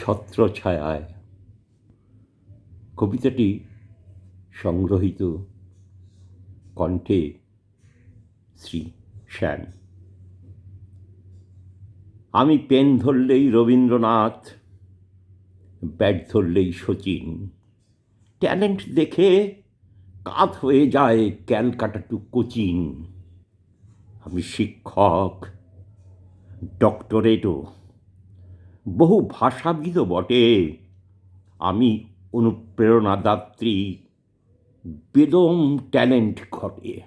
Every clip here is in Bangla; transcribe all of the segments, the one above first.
ছত্রছায়ায়। কবিতাটি সংগ্রহীত কণ্ঠে শ্রী শ্যান আমি পেন ধরলেই রবীন্দ্রনাথ, ব্যাট ধরলেই শচীন ট্যালেন্ট দেখে কাত হয়ে যায় ক্যালকাটা টু কোচিন। আমি শিক্ষক, ডক্টরেটও। বহু ভাষাবিদও বটে। আমি অনুপ্রেরণাদাত্রী, বেদম ট্যালেন্ট ঘটে।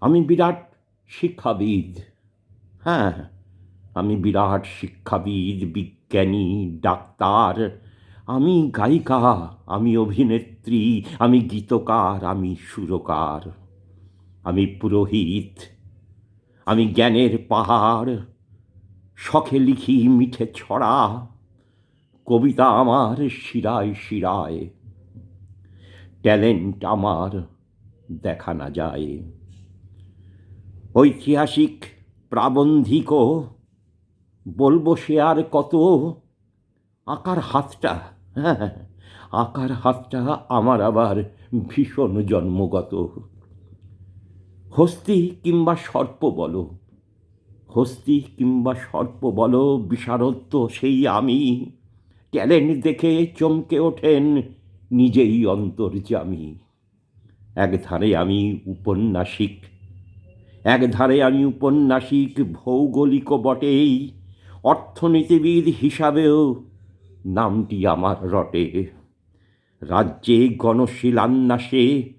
আমি বিরাট শিক্ষাবিদ। হ্যাঁ আমি বিরাট শিক্ষাবিদ, বিজ্ঞানী, ডাক্তার। আমি গায়িকা, আমি অভিনেত্রী, আমি গীতকার, আমি সুরকার। আমি পুরোহিত, আমি জ্ঞানের পাহাড়। শখে লিখি মিঠে ছড়া, কবিতা আমার শিরায় শিরায়। ট্যালেন্ট আমার দেখা না যায়। ঐতিহাসিক প্রাবন্ধিকও বলব সে আর কত? আঁকার হাতটা হ্যাঁ আঁকার হাতটা আমার আবার ভীষণ জন্মগত। হস্তি কিংবা সর্প বলো হস্তি কিংবা সর্প বলো বিশারত্ব সেই আমি। ট্যালেন্ট দেখে চমকে ওঠেন নিজেই অন্তর্যামী। এক ধারে আমি উপন্যাসিক এক ধারে আমি উপন্যাসিক ভৌগোলিক বটেই। অর্থনীতিবিদ হিসাবেও নামটি আমার রটে। রাজ্যে গণশিলান্যাসে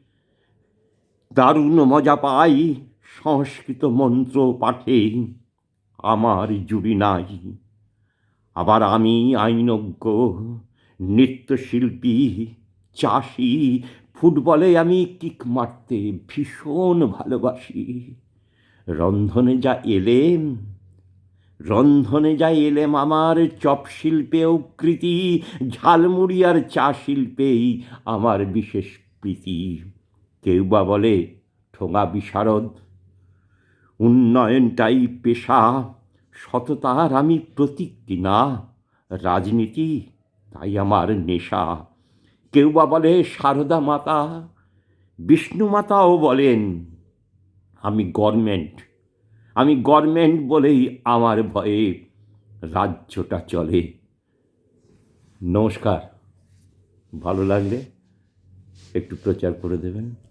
দারুণ মজা পাই সংস্কৃত মন্ত্র পাঠে। আমার জুড়ি নাই। আবার আমি আইনজ্ঞ, নৃত্যশিল্পী, চাষি, ফুটবলে আমি কিক মারতে ভীষণ ভালোবাসি। রন্ধনে যা এলেম, রন্ধনে যা এলেম আমার চপ শিল্পেও কৃতি, ঝালমুড়ি আর চা শিল্পেই আমার বিশেষ প্রীতি। কেউ বা বলে, ঠোঙা বিশারদ উন্নয়নটাই পেশা, সততার আমি প্রতীক কিনা রাজনীতি তাই আমার নেশা। কেউ বা বলে সারদা মাতা, বিষ্ণু মাতাও বলেন, আমি গভর্নমেন্ট। আমি গভর্নমেন্ট বলেই আমার ভয়ে রাজ্যটা চলে। নমস্কার। ভালো লাগলে একটু প্রচার করে দেবেন।